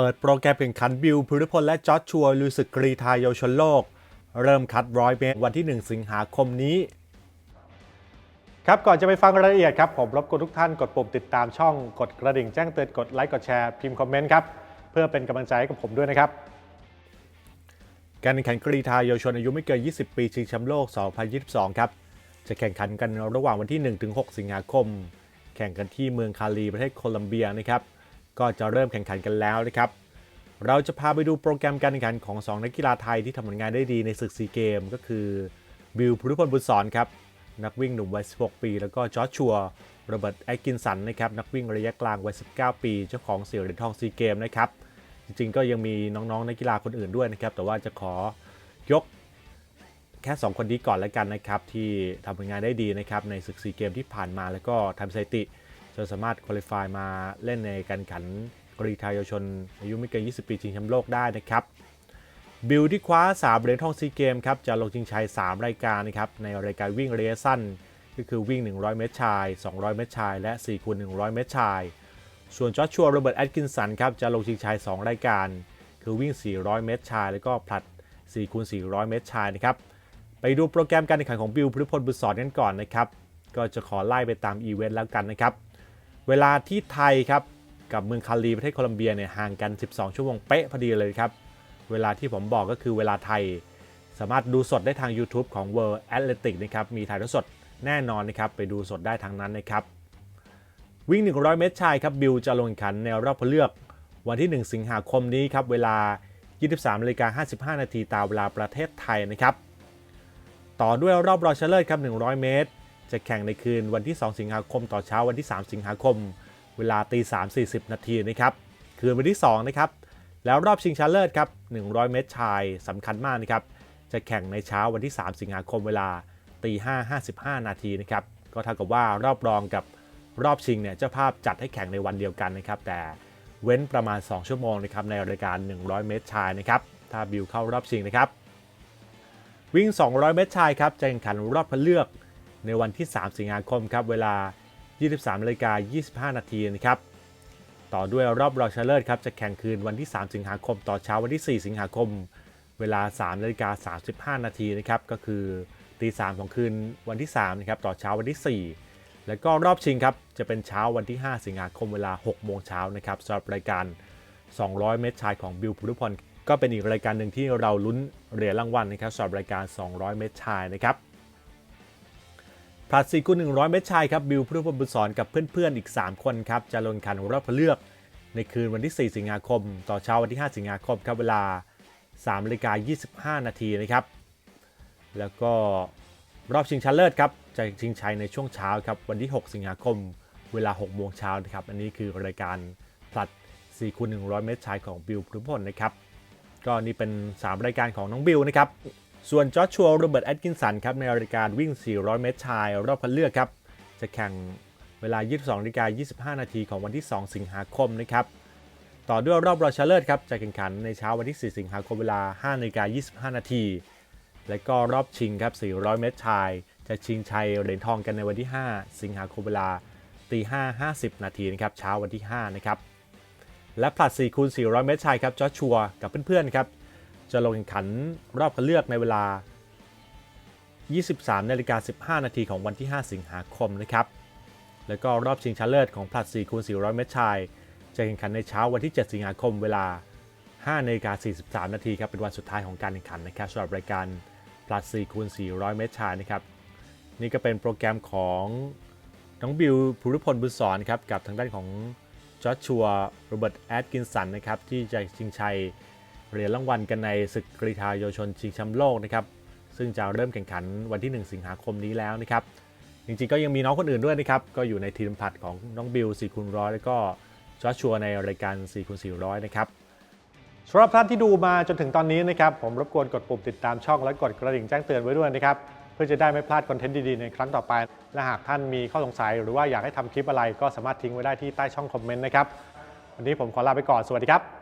เปิดโปรแกรมแข่งขันบิลภูริพลและจอร์จชัวร์ลุยศึกกรีธาเยาวชนโลก เริ่มคัดร้อยเมตรวันที่ 1 สิงหาคมนี้ ครับก่อนจะไปฟังรายละเอียดครับ ผมรบกวนทุกท่านกดปุ่มติดตามช่องกดกระดิ่งแจ้งเตือนกดไลค์กดแชร์พิมพ์คอมเมนต์ครับ เพื่อเป็นกำลังใจให้กับผมด้วยนะครับ การแข่งขันกรีธาเยาวชนอายุไม่เกิน 20 ปีชิงแชมป์โลก 2022 ครับจะแข่งขันกันระหว่างวันที่ 1-6 สิงหาคม แข่งกันที่เมืองคาลีประเทศโคลัมเบียนะครับ ก็จะเริ่มแข่งขันกันแล้วนะครับเราจะพาไปดูโปรแกรมการแข่งขันของ 2 นักกีฬาไทยที่ทำผลงานได้ดีในศึกซีเกม ก็คือบิลพุทธพลบุญสอนครับนักวิ่งหนุ่มวัย 16 ปี แล้วก็จอร์ชัวร์โรเบิร์ตแอคกินสันนะครับนักวิ่งระยะกลางวัย 19 ปี เจ้าของเสี่ยวเหรียญทองซีเกมนะครับจริงๆก็ยังมีน้องๆนักกีฬาคนอื่นด้วยนะครับแต่ว่าจะขอยกแค่ 2 คนนี้ก่อนแล้วกันนะครับที่ทำผลงานได้ดีนะครับในศึกซีเกมที่ผ่านมาแล้วก็ทำสถิติ จนสามารถคุริฟายมาเล่นในการแข่งขันกรีธาเยาวชน อายุไม่เกิน 20 ปีชิงแชมป์โลกได้นะครับ บิลที่คว้า 3 เหรียญทองซีเกมครับจะลงชิงชัย 3 รายการนะครับในรายการวิ่งระยะสั้น ก็คือวิ่ง 100 เมตรชาย 200 เมตรชาย และ4คูณ100 เมตรชาย ส่วนจอชัวโรเบิร์ตแอดกินสันครับจะลงชิงชัย 2 รายการ คือวิ่ง 400 เมตรชาย แล้วก็ผลัด4คูณ400 เมตรชายนะครับไปดูโปรแกรมการแข่งขันของบิลพุทธพลบุษรกันก่อนนะครับก็จะขอไล่ไปตามอีเวนต์แล้วกันนะครับ เวลาที่ไทยครับกับเมืองคาลีประเทศโคลัมเบียเนี่ยห่างกัน 12 ชั่วโมงเป๊ะพอดีเลยครับ เวลาที่ผมบอกก็คือเวลาไทย สามารถดูสดได้ทาง YouTube ของ World Athletic นะครับ มีถ่ายทอดสดแน่นอนนะครับ ไปดูสดได้ทางนั้นนะครับ วิ่ง 100 เมตรชายครับ บิลจะลงข่งขันในรอบเลือกวันที่ 1 สิงหาคมนี้ครับ เวลา 23นาฬิกา55 นาทีตามเวลาประเทศไทยนะครับ ต่อด้วยรอบรองชนะเลิศครับ 100 เมตร จะแข่งในคืนวันที่ 2 สิงหาคม ต่อเช้าวันที่ 3 สิงหาคม เวลาตี3 40นาทีนะครับ คืนวันที่ 2 นะครับ แล้วรอบชิงชนะเลิศครับ100 เมตรชายสำคัญมากนะครับ จะแข่งในเช้าวันที่ 3 สิงหาคมเวลาตี5 55นาทีนะครับ ก็เท่ากับว่ารอบรองกับรอบชิงเนี่ยเจ้าภาพจัดให้แข่งในวันเดียวกันนะครับ แต่เว้นประมาณ 2 ชั่วโมงนะครับในรายการ 100 เมตรชายนะครับ ถ้าบิวเข้ารอบชิงนะครับ วิ่ง 200 เมตรชายครับจะแข่งขันรอบคัดเลือก ในวันที่ 3 สิงหาคมครับเวลา 23นาฬิกา25 นาทีนะครับต่อด้วยรอบรองชนะเลิศครับจะแข่งคืนวันที่ 3 สิงหาคม ต่อเช้าวันที่ 4 สิงหาคม เวลา3นาฬิกา35 นาทีนะครับก็คือตี3ของคืนวันที่3นะครับต่อเช้าวันที่ 4 แล้วก็รอบชิงครับจะเป็นเช้าวันที่ 5 สิงหาคมเวลา 6 โมงเช้านะครับสำหรับรายการ 200 เมตรชายของบิลพุทธิพลก็เป็นอีกรายการหนึ่งที่เราลุ้นเหรียญรางวัลนะครับสำหรับรายการ 200 เมตรชายนะครับ ผลัด4คูณ100 เมตรชายครับบิลพุทธพลบุญสอนกับเพื่อนๆอีก 3 คนครับจะลงขันรอบเลือก ในคืนวันที่ 4 สิงหาคม ต่อเช้าวันที่ 5 สิงหาคมครับเวลา3นาฬิกา25 นาทีนะครับ แล้วก็รอบชิงชนะเลิศครับจะชิงชัยในช่วงเช้าครับวันที่ 6 สิงหาคม เวลา 6 โมงเช้านะครับ อันนี้คือรายการผลัด4คูณ100 เมตรชายของบิลพุทธพลนะครับ ก็นี่เป็น 3 รายการของน้องบิลนะครับ ส่วนจอชัวร์โรเบิร์ตแอดกินสันครับในรายการวิ่ง 400 เมตรชาย รอบคัดเลือกครับ จะแข่งเวลา 22นาฬิกา25 นาทีของวันที่ 2 สิงหาคมนะครับ ต่อด้วยรอบรองชนะเลิศครับจะแข่งขันในเช้าวันที่ 4 สิงหาคมเวลา 5นาฬิกา25 นาที และก็รอบชิงครับ 400 เมตรชาย จะชิงชัยเหรียญทองกันในวันที่ 5 สิงหาคมเวลาตี5 50 นาทีนะครับเช้าวันที่ 5 นะครับ และผลัด4คูณ400 เมตรชายครับจอชัวกับเพื่อนๆครับ จะลงแข่งขันรอบคัดเลือกในเวลา 23นาฬิกา15 นาทีของวันที่ 5 สิงหาคมนะครับ แล้วก็รอบชิงชนะเลิศของผลัด4คูณ400 เมตรชาย จะแข่งขันในเช้าวันที่ 7 สิงหาคมเวลา5นาฬิกา43 นาทีครับเป็นวันสุดท้ายของการแข่งขันนะครับสำหรับรายการผลัด4คูณ400 เมตรชายนะครับ นี่ก็เป็นโปรแกรมของน้องบิลภูริพลบุญสอนครับกับทางด้านของจอชัวโรเบิร์ตแอดกินสันนะครับที่จะชิงชัย เหรียญรางวัลกันในศึกกรีฑาเยาวชนชิงแชมป์โลกนะครับซึ่งจะเริ่มแข่งขันวันที่ 1 สิงหาคมนี้แล้วนะครับจริงๆก็ยังมีน้องคนอื่นด้วยนะครับก็อยู่ในทีมผัดของน้องบิล4คูณร้อยแล้วก็จอชัวในรายการ4คูณ400นะครับสำหรับท่านที่ดูมาจนถึงตอนนี้นะครับผมรบกวนกดปุ่มติดตามช่องและกดกระดิ่งแจ้งเตือนไว้ด้วยนะครับเพื่อจะได้ไม่พลาดคอนเทนต์ดีๆในครั้งต่อไป และหากท่านมีข้อสงสัย หรือว่าอยากให้ทำคลิปอะไรก็สามารถทิ้งไว้ได้ที่ใต้ช่องคอมเมนต์นะครับวันนี้ผมขอลาไปก่อนสวัสดีครับ